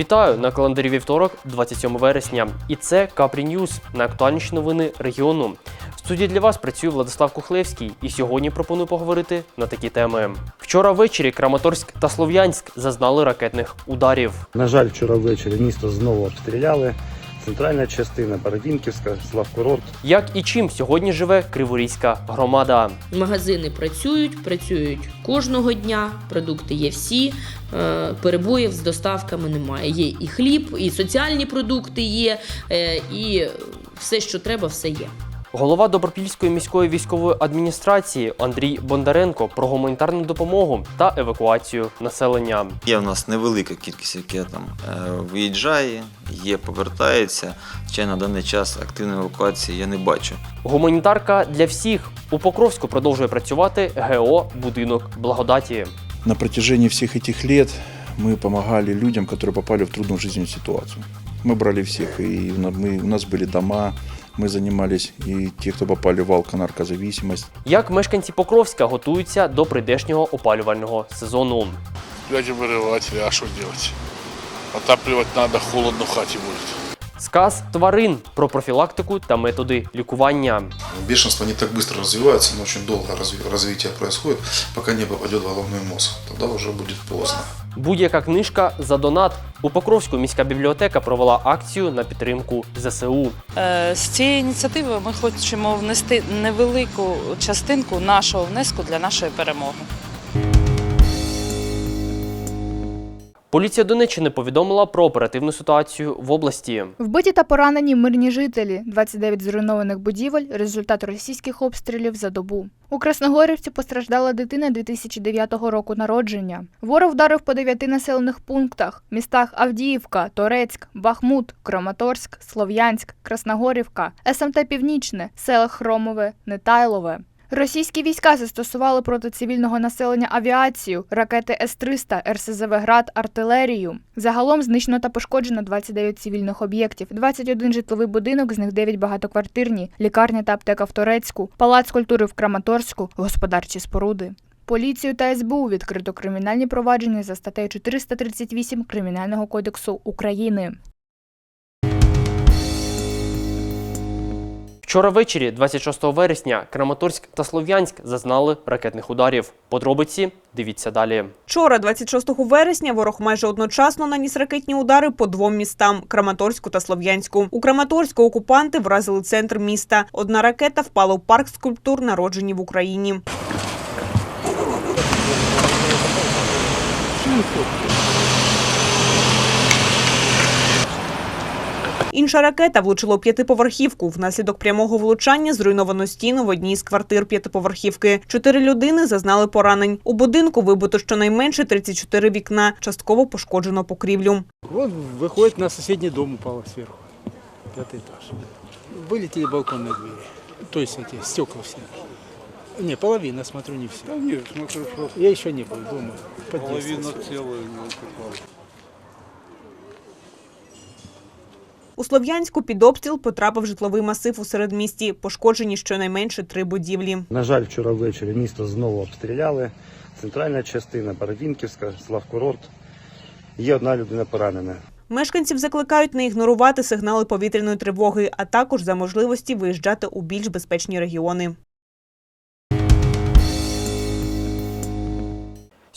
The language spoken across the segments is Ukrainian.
Вітаю на календарі вівторок, 27 вересня. І це Капрі Ньюз на актуальніші новини регіону. В студії для вас працює Владислав Кухлевський, і сьогодні пропоную поговорити на такі теми. Вчора ввечері Краматорськ та Слов'янськ зазнали ракетних ударів. На жаль, вчора ввечері місто знову обстріляли. Центральна частина Бородінківська, Славкурорт. Як і чим сьогодні живе Криворізька громада? Магазини працюють, працюють кожного дня, продукти є всі, е, перебоїв з доставками немає. Є і хліб, і соціальні продукти є, е, і все, що треба, все є. Голова Добропільської міської військової адміністрації Андрій Бондаренко про гуманітарну допомогу та евакуацію населення. Є в нас невелика кількість, яка там е, виїжджає, є, повертається. Ще на даний час активної евакуації я не бачу. Гуманітарка для всіх у Покровську продовжує працювати ГО Будинок благодаті. На протяжении всех этих лет мы помогали людям, которые попали в трудную жизненную ситуацию. Мы брали всех, и у на- мы, у нас были дома, мы занимались и те, кто попали в алко-наркозависимость. Як мешканці Покровська готуються до прийдешнього опалювального сезону? Люди вырыватели, а что делать? Отапливать надо, холодно в хате будет. Сказ тварин про профілактику та методи лікування. Бешенство не так быстро развивается, но очень долго разви- развитие происходит, пока не попадет в головной мозг. Тогда уже будет поздно. Будь-яка книжка за донат. У Покровську міська бібліотека провела акцію на підтримку ЗСУ. Е, З цієї ініціативи ми хочемо внести невелику частинку нашого внеску для нашої перемоги. Поліція Донеччини повідомила про оперативну ситуацію в області. Вбиті та поранені мирні жителі, 29 зруйнованих будівель, результат російських обстрілів за добу. У Красногорівці постраждала дитина 2009 року народження. Ворог вдарив по дев'яти населених пунктах: містах Авдіївка, Торецьк, Бахмут, Краматорськ, Слов'янськ, Красногорівка, СМТ Північне, селах Хромове, Нетайлове. Російські війська застосували проти цивільного населення авіацію, ракети С-300, РСЗВ «Град», артилерію. Загалом знищено та пошкоджено 29 цивільних об'єктів, 21 житловий будинок, з них 9 багатоквартирні, лікарня та аптека в Турецьку, палац культури в Краматорську, господарчі споруди. Поліцію та СБУ відкрито кримінальні провадження за статтею 438 Кримінального кодексу України. Вчора ввечері, 26 вересня, Краматорськ та Слов'янськ зазнали ракетних ударів. Подробиці дивіться далі. Вчора, 26 вересня, ворог майже одночасно наніс ракетні удари по двом містам Краматорську та Слов'янську. У Краматорську окупанти вразили центр міста. Одна ракета впала у парк скульптур, народжені в Україні. Інша ракета влучила у п'ятиповерхівку. Внаслідок прямого влучання зруйновано стіну в одній з квартир п'ятиповерхівки. Чотири людини зазнали поранень. У будинку вибито щонайменше 34 вікна. Частково пошкоджено покрівлю. Вот выходит на соседний дом упало сверху. Пятый этаж. Вылетели балконные двери. То есть эти стекла все. Не, половина, смотрю, не все. нет, смотрю, что Я еще не был дома. Подъезд половина всё. целая не упала. У Слов'янську під обстріл потрапив житловий масив у середмісті. Пошкоджені щонайменше три будівлі. На жаль, вчора ввечері місто знову обстріляли. Центральна частина Бородінківська, Славкурорт. Є одна людина поранена. Мешканців закликають не ігнорувати сигнали повітряної тривоги, а також за можливості виїжджати у більш безпечні регіони.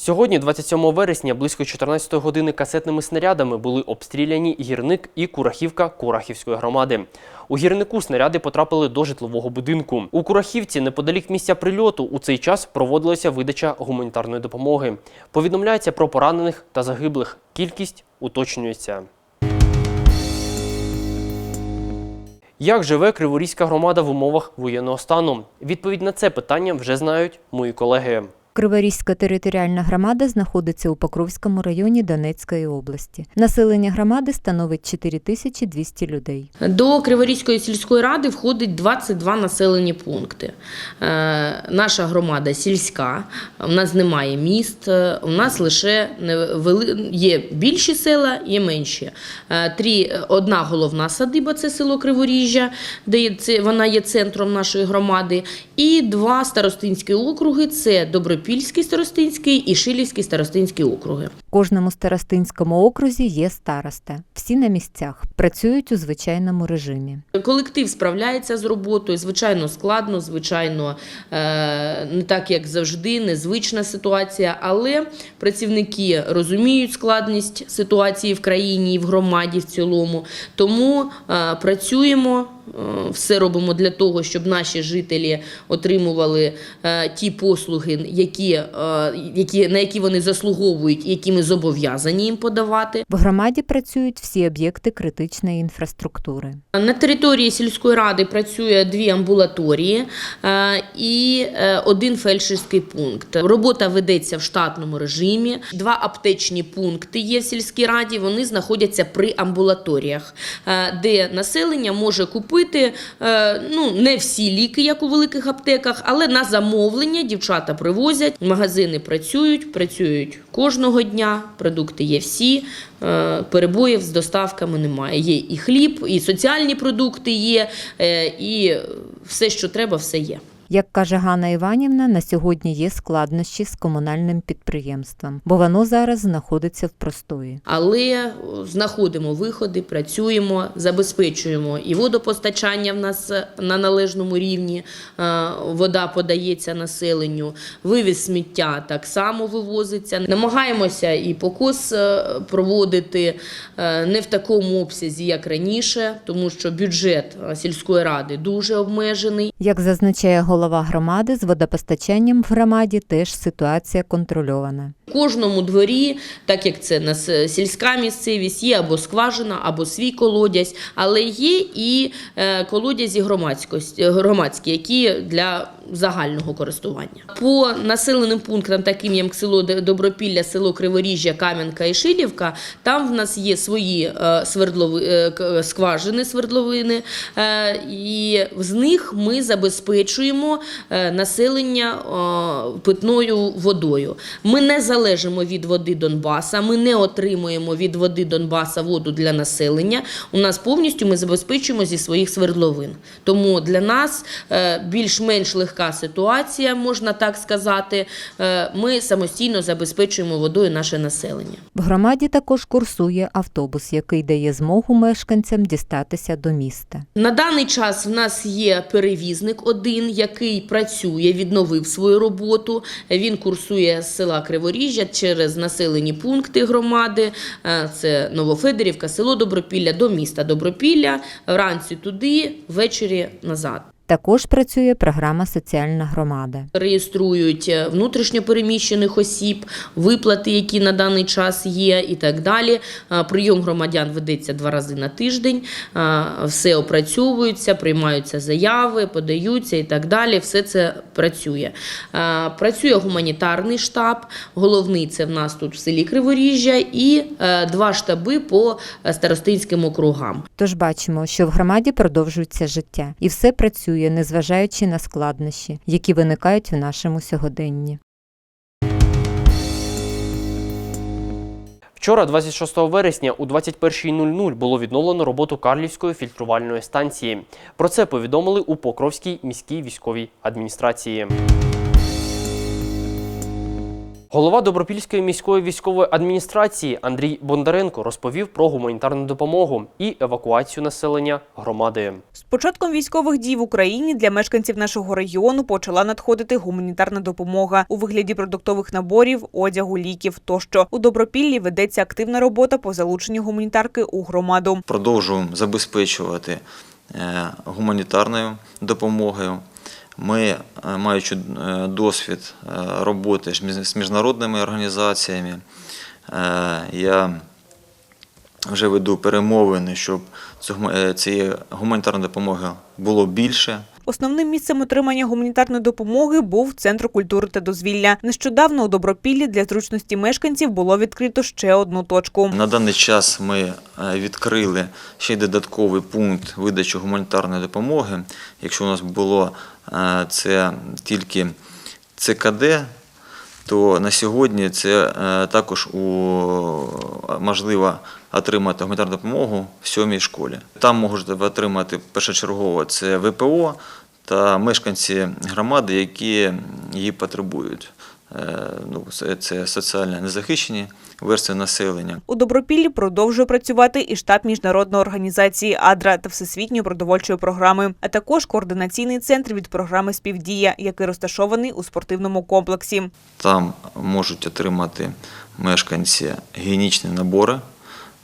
Сьогодні, 27 вересня, близько 14 години касетними снарядами були обстріляні гірник і Курахівка Курахівської громади. У гірнику снаряди потрапили до житлового будинку. У Курахівці, неподалік місця прильоту, у цей час проводилася видача гуманітарної допомоги. Повідомляється про поранених та загиблих. Кількість уточнюється. Як живе Криворізька громада в умовах воєнного стану? Відповідь на це питання вже знають мої колеги. Криворізька територіальна громада знаходиться у Покровському районі Донецької області. Населення громади становить 4200 людей. До Криворізької сільської ради входить 22 населені пункти. Е, наша громада сільська, у нас немає міст, е, у нас лише є більші села, є менші. Е, Три, одна головна садиба це село Криворіжжя, де вона є центром нашої громади, і два старостинські округи це Добропілля Добропільський старостинський і Шилівський старостинський округи. В кожному старостинському окрузі є староста. Всі на місцях працюють у звичайному режимі. Колектив справляється з роботою, звичайно, складно, звичайно, е, не так як завжди, незвична ситуація, але працівники розуміють складність ситуації в країні і в громаді в цілому. Тому е, працюємо. Е, Все робимо для того, щоб наші жителі отримували е, ті послуги, які, е, які, на які вони заслуговують які ми зобов'язані їм подавати. В громаді працюють всі об'єкти критичної інфраструктури. На території сільської ради працює дві амбулаторії і один фельдшерський пункт. Робота ведеться в штатному режимі. Два аптечні пункти є в сільській раді. Вони знаходяться при амбулаторіях, де населення може купити е, ну не всі ліки, як у великих аптеках, але на замовлення дівчата привозять. Магазини працюють, працюють кожного дня. Продукти є всі. е, Перебоїв з доставками немає. Є і хліб, і соціальні продукти є, е, і все, що треба, все є. Як каже Ганна Іванівна, на сьогодні є складнощі з комунальним підприємством, бо воно зараз знаходиться в простої. Але знаходимо виходи, працюємо, забезпечуємо і водопостачання в нас е, на належному рівні. е, Вода подається населенню, вивіз сміття так само вивозиться. Намагаємося і покос е, проводити не в такому обсязі, як раніше, тому що бюджет сільської ради дуже обмежений. Як зазначає голова громади, з водопостачанням в громаді теж ситуація контрольована. В кожному дворі, так як це нас е, сільська місцевість, є або скважина, або свій колодязь, але є і е, колодязі громадськості, громадські, які для загального користування. По населеним пунктам, таким як село Добропілля, село Криворіжжя, Кам'янка і Шилівка, там в нас є свої е, свердлови, е, скважини, свердловини, е, і з них ми забезпечуємо е, населення е, питною водою. Ми не залежимо від води Донбаса, ми не отримуємо від води Донбаса воду для населення. У нас повністю ми забезпечуємо зі своїх свердловин. Тому для нас е, більш-менш легка ситуація, можна так сказати. Ми самостійно забезпечуємо водою наше населення. В громаді також курсує автобус, який дає змогу мешканцям дістатися до міста. На даний час в нас є перевізник один, який працює, відновив свою роботу. Він курсує з села Криворіжжя через населені пункти громади. Е, Це Новофедерівка, село Добропілля до міста Добропілля. Вранці туди, ввечері назад. Також працює програма Соціальна громада. Реєструють е, внутрішньопереміщених осіб, виплати, які на даний час є, і так далі. Е, Прийом громадян ведеться два рази на тиждень. Е, Все опрацьовується, приймаються заяви, подаються і так далі. Все це працює. Працює гуманітарний штаб. Головний це в нас тут в селі Криворіжжя, і два штаби по старостинським округам. Тож бачимо, що в громаді продовжується життя, і все працює, незважаючи на складнощі, які виникають в нашому сьогоденні. Вчора, 26 вересня, у 21.00 було відновлено роботу Карлівської фільтрувальної станції. Про це повідомили у Покровській міській військовій адміністрації. Голова Добропільської міської військової адміністрації Андрій Бондаренко розповів про гуманітарну допомогу і евакуацію населення громади. З початком військових дій в Україні для мешканців нашого регіону почала надходити гуманітарна допомога у вигляді продуктових наборів, одягу, ліків тощо. У Добропіллі ведеться активна робота по залученню гуманітарки у громаду. Продовжуємо забезпечувати е, гуманітарною допомогою. Ми, е, маючи е, досвід е, роботи з міжнародними організаціями, я вже веду перемовини, щоб цієї гуманітарної допомоги було більше. Основним місцем отримання гуманітарної допомоги був центр культури та дозвілля. Нещодавно у Добропіллі для зручності мешканців було відкрито ще одну точку. На даний час ми відкрили ще й додатковий пункт видачі гуманітарної допомоги. Якщо у нас було це тільки ЦКД, то на сьогодні це е, також можливо отримати гуманітарну допомогу в сьомій школі. Там можуть отримати першочергово це ВПО та мешканці громади, які її потребують. Ну, це- соціально незахищені верстви населення. У Добропіллі продовжує працювати і штаб міжнародної організації АДРА та Всесвітньої продовольчої програми, а також координаційний центр від програми Співдія, який розташований у спортивному комплексі. Там можуть отримати мешканці гігієнічні набори.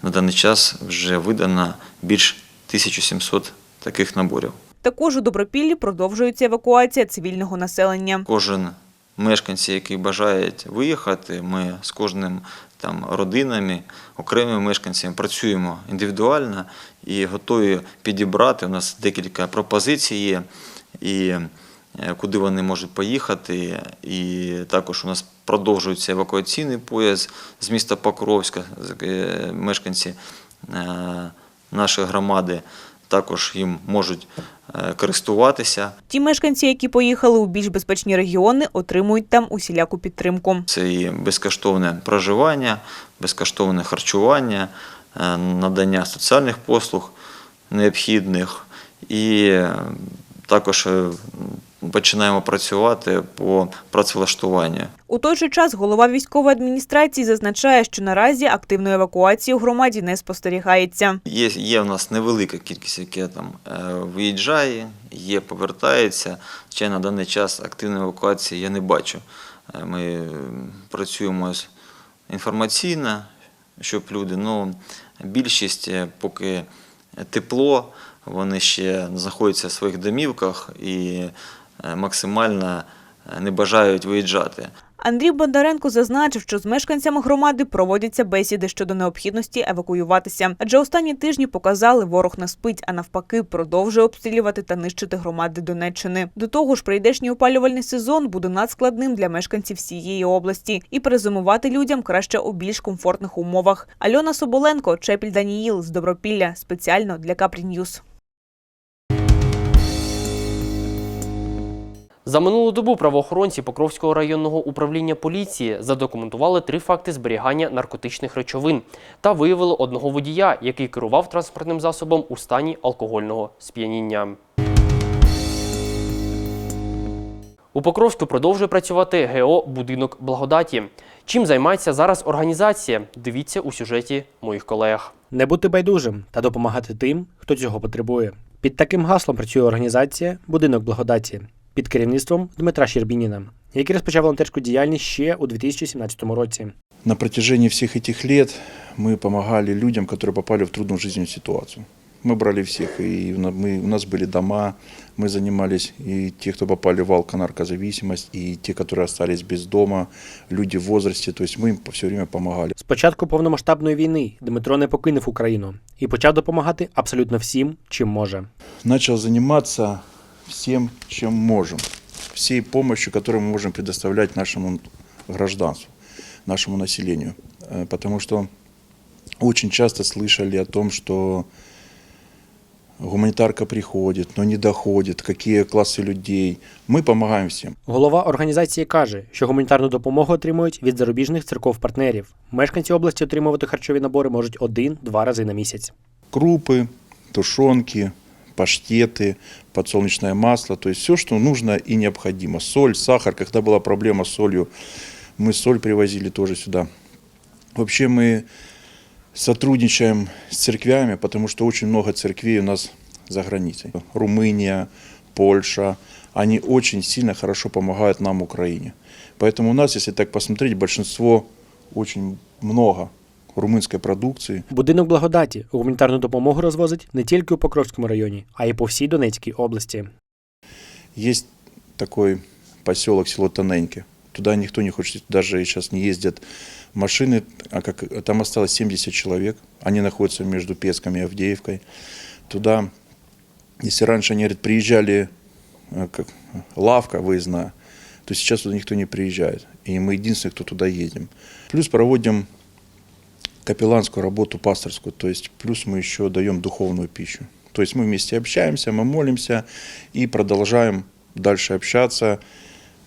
На даний час вже видано більш 1700 таких наборів. Також у Добропіллі продовжується евакуація цивільного населення. Кожен мешканці, який бажають виїхати, ми з кожним там родинами, окремими мешканцями працюємо індивідуально і готові підібрати. У нас декілька пропозицій є, і е, куди вони можуть поїхати. І також у нас продовжується евакуаційний поїзд з міста Покровська. Е, Мешканці е, нашої громади також їм можуть е, користуватися. Ті мешканці, які поїхали у більш безпечні регіони, отримують там усіляку підтримку. Це і безкоштовне проживання, безкоштовне харчування, е, надання соціальних послуг необхідних і також е, починаємо працювати по працевлаштуванню. У той же час голова військової адміністрації зазначає, що наразі активної евакуації у громаді не спостерігається. Є, є в нас невелика кількість, яка там е, виїжджає, є, повертається. Звичайно, на даний час активної евакуації я не бачу. Е, Ми е, працюємо інформаційно, щоб люди, ну, більшість, поки тепло, вони ще знаходяться в своїх домівках і максимально е, не бажають виїжджати. Андрій Бондаренко зазначив, що з мешканцями громади проводяться бесіди щодо необхідності евакуюватися. Адже останні тижні показали, ворог не спить, а навпаки, продовжує обстрілювати та нищити громади Донеччини. До того ж, прийдешній опалювальний сезон буде надскладним для мешканців всієї області, і перезимувати людям краще у більш комфортних умовах. Альона Соболенко, Чепіль Даніїл з Добропілля спеціально для Капрі Ньюс. За минулу добу правоохоронці Покровського районного управління поліції задокументували три факти зберігання наркотичних речовин та виявили одного водія, який керував транспортним засобом у стані алкогольного сп'яніння. У Покровську продовжує працювати ГО Будинок благодаті. Чим займається зараз організація? Дивіться у сюжеті моїх колег. Не бути байдужим та допомагати тим, хто цього потребує. Під таким гаслом працює організація Будинок благодаті під керівництвом Дмитра Щербініна, який розпочав волонтерську діяльність ще у 2017 році. На протяжении всех этих лет мы помогали людям, которые попали в трудную жизненную ситуацию. Мы брали всех, и у на- мы, у нас были дома, мы занимались и те, кто попали в алко-наркозависимость, и те, которые остались без дома, люди в возрасте, то есть мы им все время помогали. З початку повномасштабної війни Дмитро не покинув Україну і почав допомагати абсолютно всім, чим може. Начал заниматься всем, чем можем, всей помощью, которую мы можем предоставлять нашему гражданству, нашему населению. Э, Потому что очень часто слышали о том, что гуманитарка приходит, но не доходит, какие классы людей. Мы помогаем всем. Голова організації каже, що гуманітарну допомогу отримують від зарубіжних церков-партнерів. Мешканці області отримувати харчові набори можуть один-два рази на місяць. Крупы, тушенки, паштеты, подсолнечное масло, то есть все, что нужно и необходимо. Соль, сахар, когда была проблема с солью, мы соль привозили тоже сюда. Вообще мы сотрудничаем с церквями, потому что очень много церквей у нас за границей. Румыния, Польша, они очень сильно хорошо помогают нам, Украине. Поэтому у нас, если так посмотреть, большинство, очень много румынской продукции. Будинок благодаті гуманітарну допомогу розвозить не тільки у Покровському районі, а й по всій Донецькій області. Есть такой поселок, село Тоненьке. Туда никто не хочет, даже сейчас не ездят машины, а как там осталось 70 человек. Они находятся между Песком и Авдеевкой. Туда, если раньше они говорят, приезжали э, как лавка выездная, то сейчас туда никто не приезжает. И мы единственные, кто туда едем. Плюс проводим капелланскую работу пасторскую, то есть плюс мы еще даем духовную пищу. То есть мы вместе общаемся, мы молимся и продолжаем дальше общаться,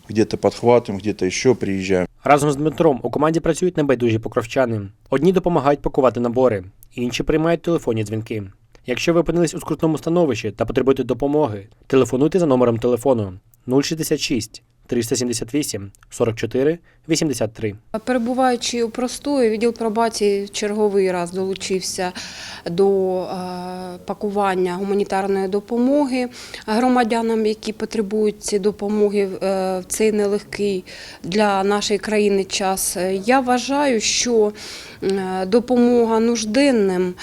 где-то подхватываем, где-то еще приезжаем. Разом з Дмитром у команді працюють небайдужі покровчани. Одні допомагають пакувати набори, інші приймають телефонні дзвінки. Якщо ви опинились у скрутному становищі та потребуєте допомоги, телефонуйте за номером телефону 066 378 44 83. Перебуваючи у простої, відділ пробації черговий раз долучився до е, пакування гуманітарної допомоги громадянам, які потребують цієї допомоги е, в цей нелегкий для нашої країни час. Я вважаю, що е, допомога нужденним.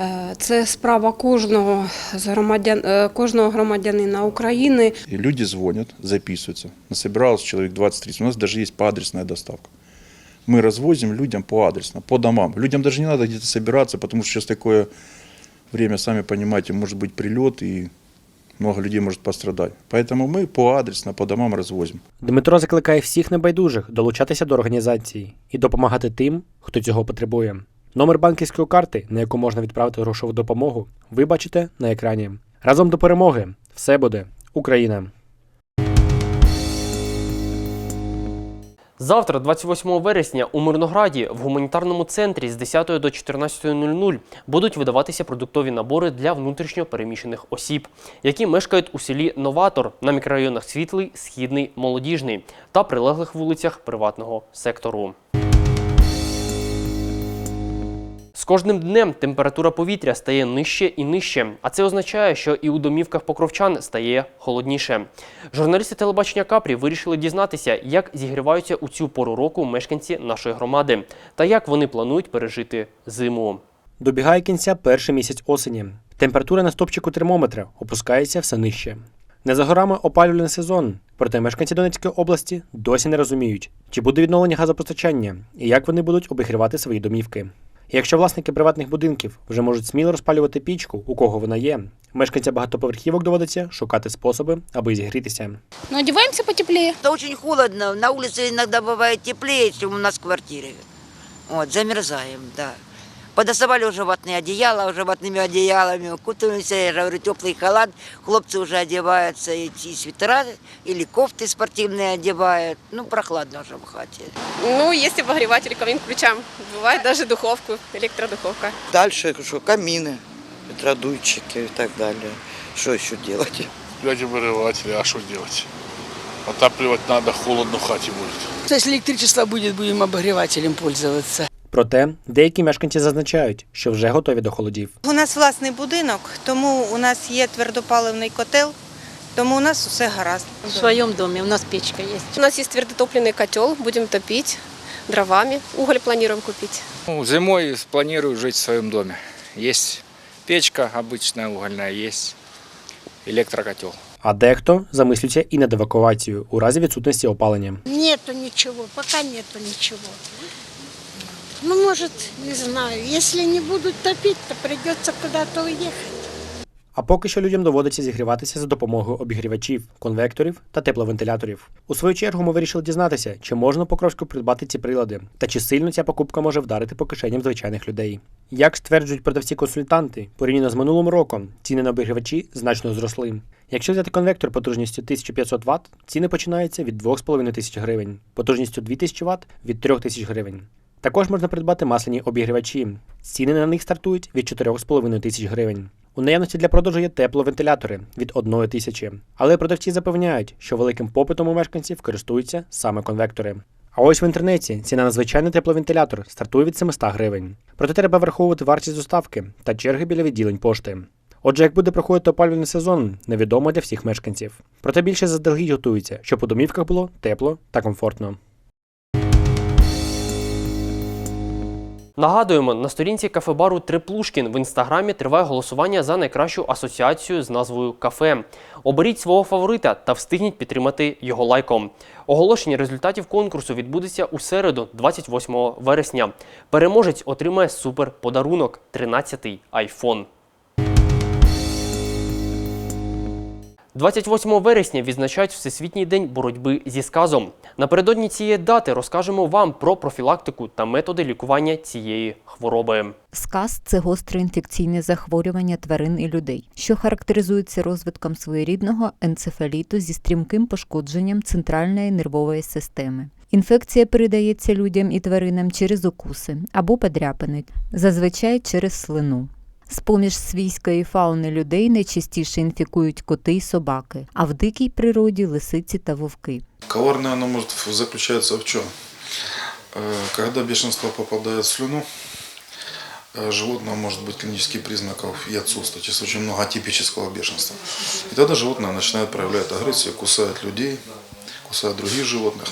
е, Це справа кожного з громадян, е, кожного громадянина України. И люди звонят, записываются. Насобиралось человек 20-30. У нас даже есть поадресная доставка. Мы развозим людям поадресно, по домам. Людям даже не надо где-то собираться, потому что сейчас такое время, сами понимаете, может быть прилет и много людей может пострадать. Поэтому мы поадресно, по домам развозим. Дмитро закликає всіх небайдужих долучатися до організації і допомагати тим, хто цього потребує. Номер банківської карти, на яку можна відправити грошову допомогу, ви бачите на екрані. Разом до перемоги! Все буде Україна! Завтра, 28 вересня, у Мирнограді в гуманітарному центрі з 10 до 14.00 будуть видаватися продуктові набори для внутрішньо переміщених осіб, які мешкають у селі Новатор на мікрорайонах Світлий, Східний, Молодіжний та прилеглих вулицях приватного сектору. Кожним днем температура повітря стає нижче і нижче, а це означає, що і у домівках покровчан стає холодніше. Журналісти телебачення Капрі вирішили дізнатися, як зігріваються у цю пору року мешканці нашої громади та як вони планують пережити зиму. Добігає кінця перший місяць осені. Температура на стопчику термометра опускається все нижче. Не за горами опалювальний сезон, проте мешканці Донецької області досі не розуміють, чи буде відновлення газопостачання і як вони будуть обігрівати свої домівки. Якщо власники приватних будинків вже можуть сміло розпалювати пічку, у кого вона є, мешканцям багатоповерхівок доводиться шукати способи, аби зігрітися. Ну, одеваемся потеплее. Это очень холодно. На вулиці іноді буває теплее, ніж у нас в квартирі. От, замерзаємо, так. да. Подоставали уже ватные одеяла, уже ватными одеялами, укутываемся, я же говорю, теплый халат. Хлопцы уже одеваются, и, и свитера, или кофты спортивные одевают. Ну, прохладно уже в хате. Ну, если обогреватель камин включаем, бывает даже духовку, электродуховка. Дальше что, камины, ветродуйчики и так далее. Что еще делать? Взять обогреватели, а что делать? Отапливать надо, холодно в хате будет. Если электричество будет, будем обогревателем пользоваться. Проте деякі мешканці зазначають, що вже готові до холодів. У нас власний будинок, тому у нас є твердопаливний котел, тому у нас все гаразд. В своем доме у нас печка есть. У нас есть твердотопливный котел, будем топить дровами. Уголь планируем купить. Ну, зимой планирую жить в своем доме. Есть печка обычная угольная, есть электрокотел. А дехто замислюється і над евакуацією у разі відсутності опалення. Нету ничего, пока нету ничего. Ну, может, не знаю, если не будут топить, то придется куда-то уехать. А поки що людям доводиться зігріватися за допомогою обігрівачів, конвекторів та тепловентиляторів. У свою чергу ми вирішили дізнатися, чи можна по Покровську придбати ці прилади, та чи сильно ця покупка може вдарити по кишеням звичайних людей. Як стверджують продавці-консультанти, порівняно з минулим роком ціни на обігрівачі значно зросли. Якщо взяти конвектор потужністю 1500 Вт, ціни починаються від 2500 гривень, потужністю 2000 Вт – від 3000 гривень. Також можна придбати масляні обігрівачі. Ціни на них стартують від 4,5 тисяч гривень. У наявності для продажу є тепловентилятори від 1 тисячі. Але продавці запевняють, що великим попитом у мешканців користуються саме конвектори. А ось в інтернеті ціна на звичайний тепловентилятор стартує від 700 гривень. Проте треба враховувати вартість доставки та черги біля відділень пошти. Отже, як буде проходити опалювальний сезон, невідомо для всіх мешканців. Проте більше заздалегідь готуються, щоб у домівках було тепло та комфортно. Нагадуємо, на сторінці кафе-бару Триплушкін в інстаграмі триває голосування за найкращу асоціацію з назвою кафе. Оберіть свого фаворита та встигніть підтримати його лайком. Оголошення результатів конкурсу відбудеться у середу, 28 вересня. Переможець отримає супер подарунок 13-й айфон. 28 вересня відзначають Всесвітній день боротьби зі сказом. Напередодні цієї дати розкажемо вам про профілактику та методи лікування цієї хвороби. Сказ це гостре інфекційне захворювання тварин і людей, що характеризується розвитком своєрідного енцефаліту зі стрімким пошкодженням центральної нервової системи. Інфекція передається людям і тваринам через укуси або подряпини, зазвичай через слину. З-поміж свійської фауни людей найчастіше інфікують коти й собаки, а в дикій природі лисиці та вовки. Коварное оно может в- заключается в чем? Когда бешенство попадает в слюну, э, животное может быть клинических признаков и отсутствовать. Сейчас очень много атипического бешенства. И тогда животное начинает проявлять агрессию, кусает людей, кусает других животных.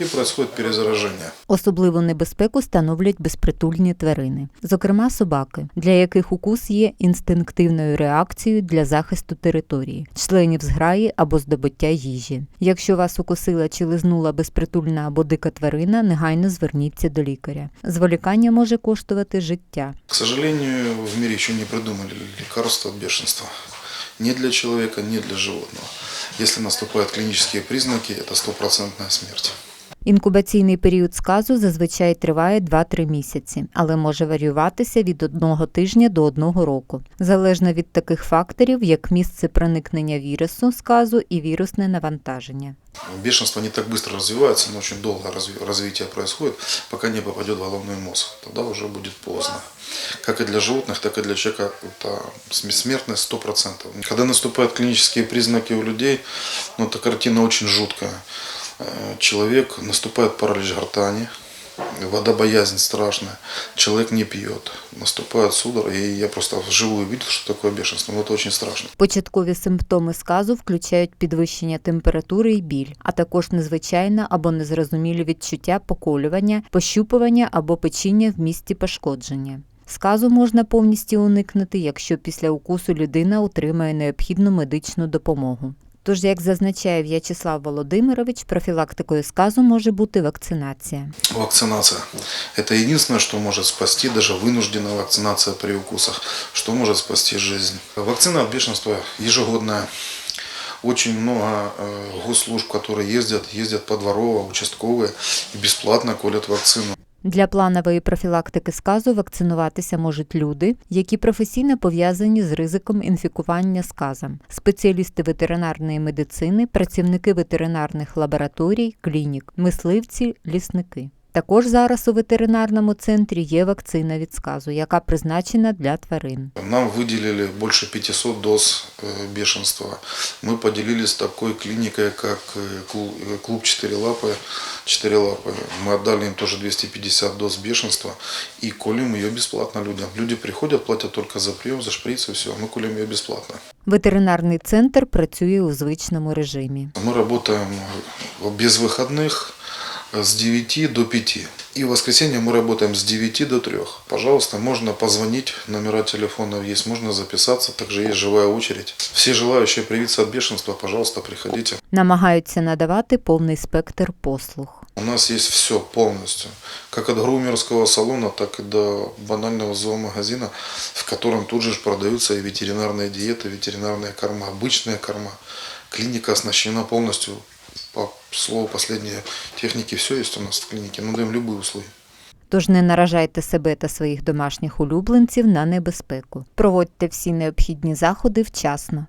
И происходит перезаражение. Особливу небезпеку становлять безпритульні тварини, зокрема собаки, для яких укус є інстинктивною реакцією для захисту території, членів зграї або здобуття їжі. Якщо вас укусила чи лизнула безпритульна або дика тварина, негайно зверніться до лікаря. Зволікання може коштувати життя. К сожалению, в мире еще не придумали лекарства от бешенства. Ни для человека, ни для животного. Если наступают клинические признаки, это стопроцентная смерть. Інкубаційний період сказу зазвичай триває 2-3 місяці, але може варіюватися від одного тижня до одного року, залежно від таких факторів, як місце проникнення вірусу сказу і вірусне навантаження. Бешенство не так быстро развивается, но очень долго разви- развитие происходит, пока не попадет в головной мозг. Тогда уже будет поздно. Как и для животных, так и для человека это см- смертность 100%. Когда наступают клинические признаки у людей, ну, эта картина очень жуткая. Э, Человек, наступает паралич гортани, водобоязнь страшная, человек не пьет, наступает судорога, и я просто вживую видел, что такое бешенство, но это очень страшно. Початкові симптоми сказу включають підвищення температури і біль, а також незвичайне або незрозумілі відчуття поколювання, пощупування або печіння в місці пошкодження. Сказу можна повністю уникнути, якщо після укусу людина отримає необхідну медичну допомогу. Тож, як зазначає В'ячеслав Володимирович, профілактикою сказу може бути вакцинація. Вакцинация. Это единственное, что может спасти, даже вынужденная вакцинация при укусах, что может спасти жизнь. Вакцина от бешенства ежегодная. Очень много э, госслужб, которые ездят, ездят по Дворово, участковые и бесплатно колят вакцину. Для планової профілактики сказу вакцинуватися можуть люди, які професійно пов'язані з ризиком інфікування сказом, спеціалісти ветеринарної медицини, працівники ветеринарних лабораторій, клінік, мисливці, лісники. Також зараз у ветеринарному центрі є вакцина від сказу, яка призначена для тварин. Нам выделили больше 500 доз э, бешенства. Мы поделились с такой клиникой, как э, клу- э, клуб «Четыре лапы». «Четыре лапы». Мы отдали им тоже 250 доз бешенства и колем ее бесплатно людям. Люди приходят, платят только за прием, за шприц и все. Мы колем ее бесплатно. Ветеринарний центр працює у звичному режимі. Мы работаем э, без выходных э, с 9 до 5. И в воскресенье мы работаем с 9 до 3. Пожалуйста, можно позвонить, номера телефонов есть, можно записаться, также есть живая очередь. Все желающие привиться от бешенства, пожалуйста, приходите. Намагаються надавати повний спектр послуг. У нас есть все полностью. Как от грумерского салона, так и до банального зоомагазина, в котором тут же ж продаются и ветеринарные диеты, ветеринарные корма, обычные корма. Клиника оснащена полностью, по слову последней техники, все есть у нас в клинике. Мы даем любые услуги. Тож не наражайте себе та своїх домашніх улюбленців на небезпеку. Проводьте всі необхідні заходи вчасно.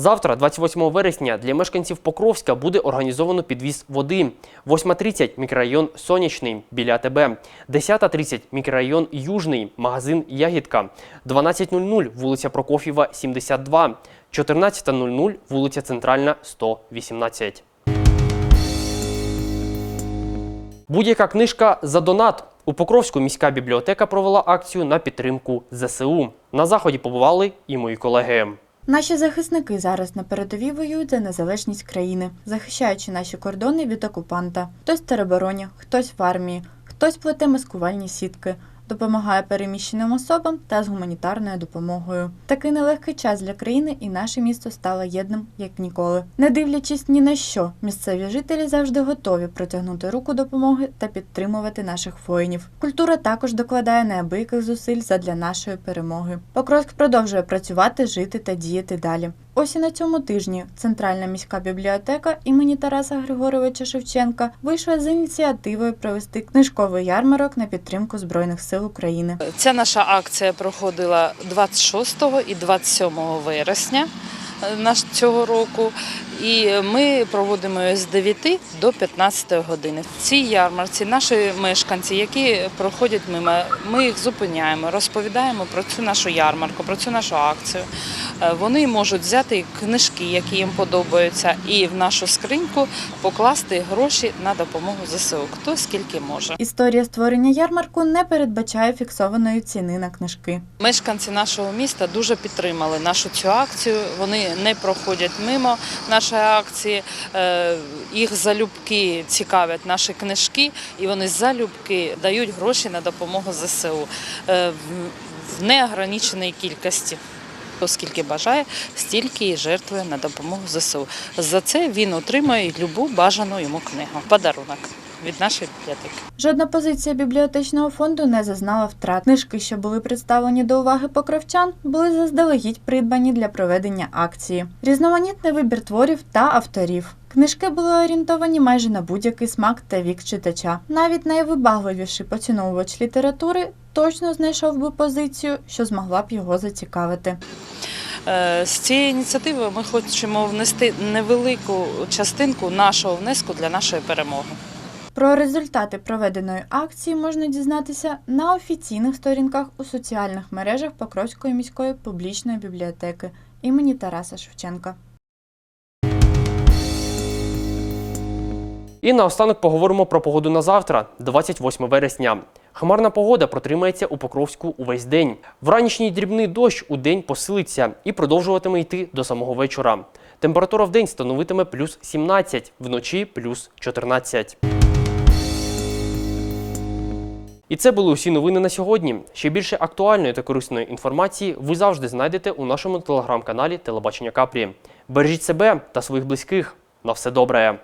Завтра, 28 вересня, для мешканців Покровська буде організовано підвіз води. 8.30 – мікрорайон Сонячний біля АТБ. 10.30 – мікрорайон Южний, магазин Ягідка. 12.00 – вулиця Прокоф'єва, 72. 14.00 – вулиця Центральна, 118. Будь-яка книжка за донат. У Покровську міська бібліотека провела акцію на підтримку ЗСУ. На заході побували і мої колеги. Наші захисники зараз на передовій воюють за незалежність країни, захищаючи наші кордони від окупанта. Хтось в теробороні, хтось в армії, хтось плете маскувальні сітки, допомагає переміщеним особам та з гуманітарною допомогою. Такий нелегкий час для країни, і наше місто стало єдним як ніколи. Не дивлячись ні на що, місцеві жителі завжди готові протягнути руку допомоги та підтримувати наших воїнів. Культура також докладає неабияких зусиль задля нашої перемоги. Покровськ продовжує працювати, жити та діяти далі. Ось і на цьому тижні Центральна міська бібліотека імені Тараса Григоровича Шевченка вийшла з ініціативою провести книжковий ярмарок на підтримку Збройних сил України. Ця наша акція проходила 26 і 27 вересня. е, цього року. І ми проводимо з 9 до 15 години. В цій ярмарці наші мешканці, які проходять мимо, ми їх зупиняємо, розповідаємо про цю нашу ярмарку, про цю нашу акцію. Е, Вони можуть взяти книжки, які їм подобаються, і в нашу скриньку покласти гроші на допомогу ЗСУ. Хто скільки може. Історія створення ярмарку не передбачає фіксованої ціни на книжки. Мешканці нашого міста дуже підтримали нашу цю акцію. Вони не проходять мимо нашої акції. Е, Їх залюбки цікавлять наші книжки, і вони залюбки дають гроші на допомогу ЗСУ е, в- неограниченій кількості. Оскільки бажає, стільки і жертвує на допомогу ЗСУ. За це він отримує любу бажану йому книгу. Подарунок від нашої бібліотеки. Жодна позиція бібліотечного фонду не зазнала втрат. Книжки, що були представлені до уваги покровчан, були заздалегідь придбані для проведення акції. Різноманітний вибір творів та авторів. Книжки були орієнтовані майже на будь-який смак та вік читача. Навіть найвибагливіший поціновувач літератури точно знайшов би позицію, що змогла б його зацікавити. Е, З цієї ініціативи ми хочемо внести невелику частинку нашого внеску для нашої перемоги. Про результати проведеної акції можна дізнатися на офіційних сторінках у соціальних мережах Покровської міської публічної бібліотеки імені Тараса Шевченка. І наостанок поговоримо про погоду на завтра, 28 вересня. Хмарна погода протримається у Покровську увесь день. Вранішній дрібний дощ у день посилиться і продовжуватиме йти до самого вечора. Температура в день становитиме плюс 17, вночі плюс 14. І це були усі новини на сьогодні. Ще більше актуальної та корисної інформації ви завжди знайдете у нашому телеграм-каналі Телебачення Капрі. Бережіть себе та своїх близьких. На все добре!